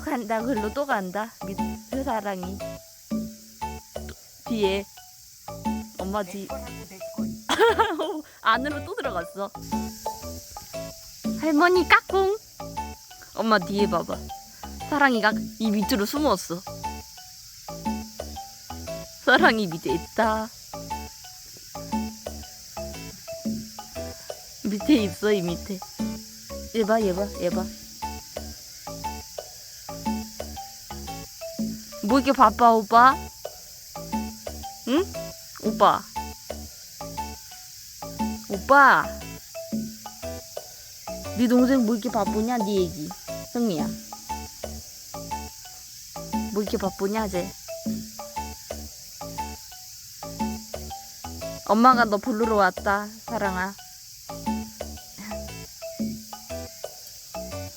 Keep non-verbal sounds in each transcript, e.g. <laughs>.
간다. 글로 또 간다. 미, 그 사랑이. 또- 뒤에. 엄마 뒤. <laughs> 안으로 또 들어갔어. 할머니 까꿍. 엄마 뒤에 봐봐. 사랑이가 이 밑으로 숨었어. 사랑이 밑에 있다. 밑에 있어 이 밑에. 얘 봐, 얘 봐, 얘 봐. 뭐 이렇게 바빠 오빠? 응? 오빠. 오빠. 네 동생 뭐 이렇게 바쁘냐? 네 얘기. 흥미야. 뭐 이렇게 바쁘냐, 쟤? 엄마가 너 부르러 왔다, 사랑아. <laughs>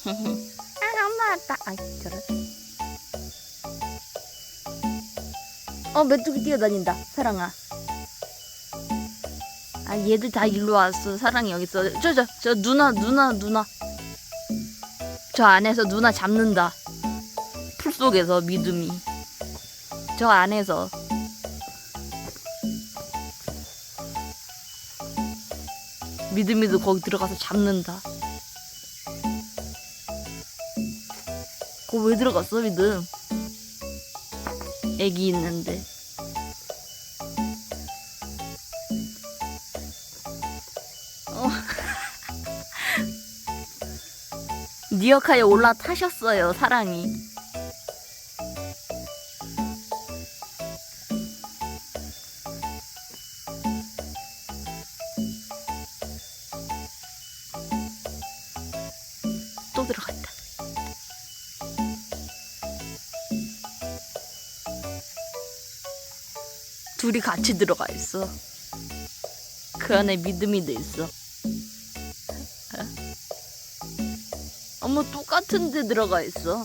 아, 엄마 왔다. 아이, 저런. 어, 메뚜기 뛰어다닌다, 사랑아. 아, 얘들 다 일로 왔어. 사랑이 여기 있어. 저, 저, 저, 누나, 누나, 누나. 저 안에서 누나 잡는다. 풀 속에서 믿음이. 저 안에서. 믿음이도 거기 들어가서 잡는다. 거기 왜 들어갔어, 믿음? 애기 있는데. 어. <laughs> 니어카에 올라타셨어요, 사랑이. 또 들어갔다. 둘이 같이 들어가 있어. 그 안에 믿음이도 있어. 어머 똑같은 데 들어가 있어.